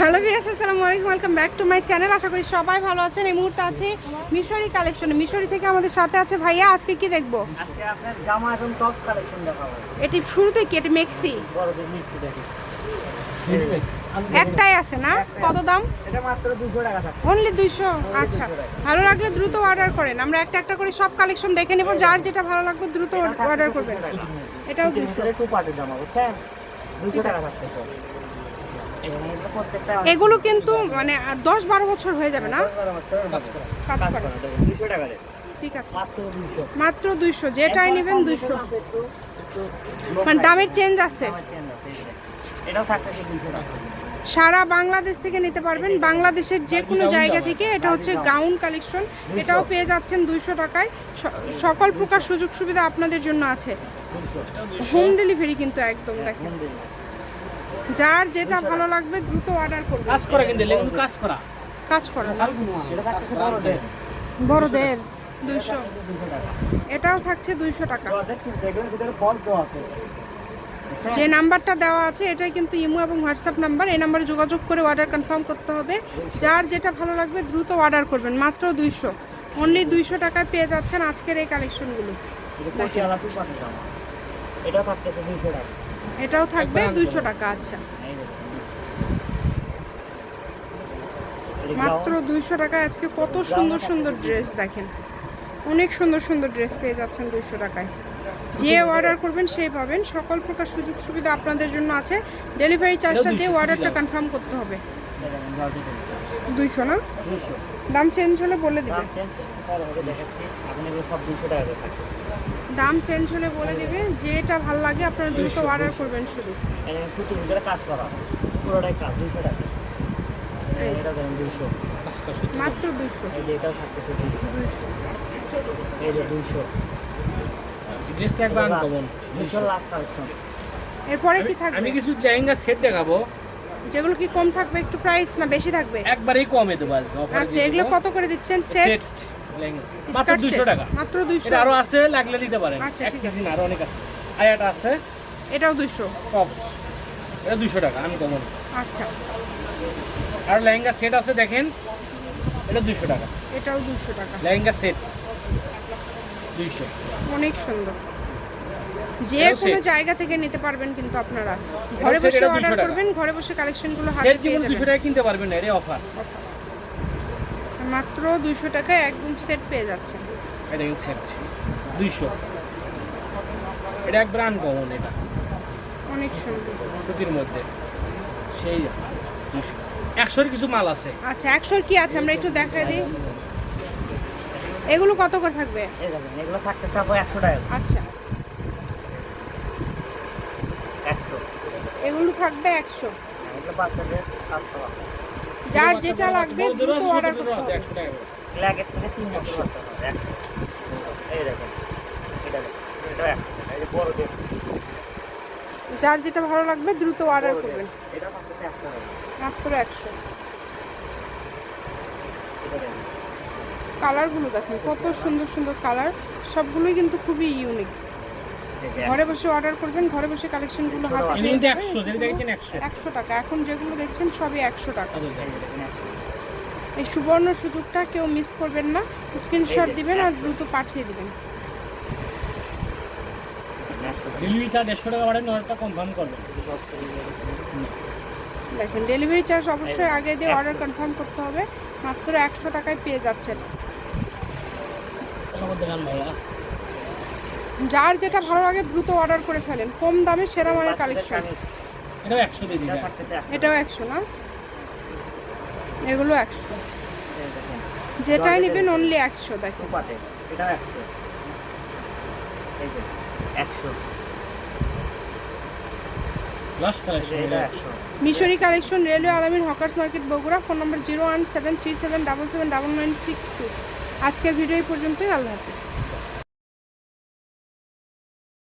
Hello Vyas আসসালামু আলাইকুম welcome back to my channel. আশা করি সবাই ভালো আছেন। এই মুহূর্তে আছে মিশরি কালেকশনে। মিশরি থেকে আমাদের সাথে আছে ভাইয়া আজকে কি দেখব? আজকে আপনার জামা এবং টপ কালেকশন দেখাবো। এটি শুরুতে কি? এটি মেক্সি? বড়দের মিক্সি দেখি একটাই আছে না? কত দাম? এটা মাত্র দুশো টাকা থাকে। অনলি দুইশো? আচ্ছা। ভালো লাগলে দ্রুত অর্ডার করেন। আমরা একটা একটা করে সব কালেকশন দেখে নেব। যার যেটা ভালো লাগবে দ্রুত অর্ডার করবেন। এটাও দুশো টু পার্টের জামা বুঝছেন? দুশো টাকা থাকতে এগুলো কিন্তু মানে দশ বারো বছর হয়ে যাবে না? কাজ করে। ঠিক আছে। মাত্র দুইশো। যেটাই নেবেন দুইশো। মানে দামের চেঞ্জ আছে। সারা বাংলাদেশ থেকে নিতে পারবেন। বাংলাদেশের যে কোনো জায়গা থেকে এটা হচ্ছে গাউন কালেকশন এটাও পেয়ে যাচ্ছেন দুইশো টাকায়। সকল প্রকার সুযোগ সুবিধা আপনাদের জন্য আছে। হোম ডেলিভারি কিন্তু একদম দেখেন। যার যেটা ভালো লাগবে দ্রুত অর্ডার করবেন কাজ করা কিন্তু লেগুন কাজ করা। কাজ থাকতেছে বড়দের দুইশো। দুশো টাকা এটাও থাকছে দুইশো টাকা? যে নাম্বারটা দেওয়া আছে এটাই কিন্তু ইমো এবং হোয়াটসঅ্যাপ নাম্বার। এই নাম্বারে যোগাযোগ করে অর্ডার কনফার্ম করতে হবে। যার যেটা ভালো লাগবে দ্রুত অর্ডার করবেন। মাত্র দুইশো। অনলি দুইশো টাকায় পেয়ে যাচ্ছেন আজকের এই কালেকশনগুলো এটা থাকতেছে দুশো টাকা। এটাও থাকবে দুইশো টাকা আচ্ছা। মাত্র দুইশো টাকায় আজকে কত সুন্দর সুন্দর ড্রেস দেখেন। অনেক সুন্দর সুন্দর ড্রেস পেয়ে যাচ্ছেন দুইশো টাকায়। যে অর্ডার করবেন সেই পাবেন। সকল প্রকার সুযোগ সুবিধা আপনাদের জন্য আছে। ডেলিভারি চার্জটা দিয়ে অর্ডারটা কনফার্ম করতে হবে। দুইশো না? দুশো। দাম চেঞ্জ হলে বলে দাম দিবেন চেঞ্জ করা হবে দেখাচ্ছি। আপনি এগুলো সব দুশো টাকা করে থাকবে। দাম চেঞ্জ হলে বলে দিবে যেটা ভালো লাগে আপনারা দ্রুত অর্ডার করবেন শুধু। কাজ করা পুরোটাই কাজ দুশো টাকা। দুশো। মাত্র দুশো দুশো দুশো এরপরে কি আমি থাকবে? কিছু লেহেঙ্গা সেট দেখাবো। যেগুলো কি কম থাকবে একটু প্রাইস না বেশি থাকবে? একবারেই কমে দেবো আজকে আচ্ছা এগুলো কত করে দিচ্ছেন? সেট মাত্র স্কার্ট দুশো সেট টাকা। মাত্র দুইশো? এটা আরও আছে লাগলে দিতে পারেন। আচ্ছা, ঠিক না আরও অনেক আছে। আর এটা আছে। এটাও দুইশো? টপস এটা দুশো টাকা আনকমন আচ্ছা। আর লেহেঙ্গা সেট আছে দেখেন। এটা দুশো টাকা। এটাও দুইশো টাকা। লেহেঙ্গা সেট দুইশো। অনেক সুন্দর। যে কোনো জায়গা থেকে নিতে পারবেন কিন্তু আপনারা। ঘরে বসে অর্ডার করবেন ঘরে বসে কালেকশনগুলো হাতে পেয়ে যাবেন। টাকা কিনতে পারবেন না এটা অফার মাত্র দুইশো টাকায় একদম সেট পেয়ে যাচ্ছেন। এটা দেখেন সেট দুইশো। এটা একবার কমন এটা। অনেক সুন্দর। সুতির মধ্যে। সেই একশোর কিছু মাল আছে। আচ্ছা একশোর কি আছে? আমরা একটু দেখাই দিই। এগুলো কত করে থাকবে? এই এগুলো থাকতেছে একশো টাকা। আচ্ছা একশো এগুলো থাকবে একশো। বাচ্চাদের যার যেটা লাগবে দ্রুত অর্ডার করতে হবে। থেকে তিন বছর এই দেখেন এটা। এই যে যার যেটা ভালো লাগবে দ্রুত অর্ডার করবেন। মাত্র একশো কালারগুলো দেখেন। কত সুন্দর সুন্দর কালার সবগুলোই কিন্তু খুবই ইউনিক ঘরে বসে অর্ডার করবেন ঘরে বসে কালেকশনগুলো হাতে পেয়ে যাবেন। একশো যেটা দেখেছেন একশো। একশো টাকা। এখন যেগুলো দেখছেন সবই একশো টাকা। এই যে দেখেন একশো। এই সুবর্ণ সুযোগটা কেউ মিস করবেন না। স্ক্রিনশট দিবেন আর দ্রুত পাঠিয়ে দিবেন। ডেলিভারি চার্জ দেড়শো টাকা বাড়েন অর্ডারটা কনফার্ম করবেন। দেখেন ডেলিভারি চার্জ অবশ্যই আগে দিয়ে অর্ডার কনফার্ম করতে হবে। মাত্র একশো টাকায় পেয়ে যাচ্ছেন। ভাইয়া। যার যেটা ভালো লাগে দ্রুত অর্ডার করে ফেলেন। কম দামে সেরা মানের কালেকশন এটাও একশো দিয়ে এটাও না? এগুলো একশো। যেটাই নেবেন অনলি একশো দেখেন। টুপাতে একশো। একশো। Mishri collection railway Alamin hawkers market Bogura phone number zero one seven three seven double seven double nine six two. আজকের ভিডিও এই পর্যন্তই আল্লাহ হাফিজ।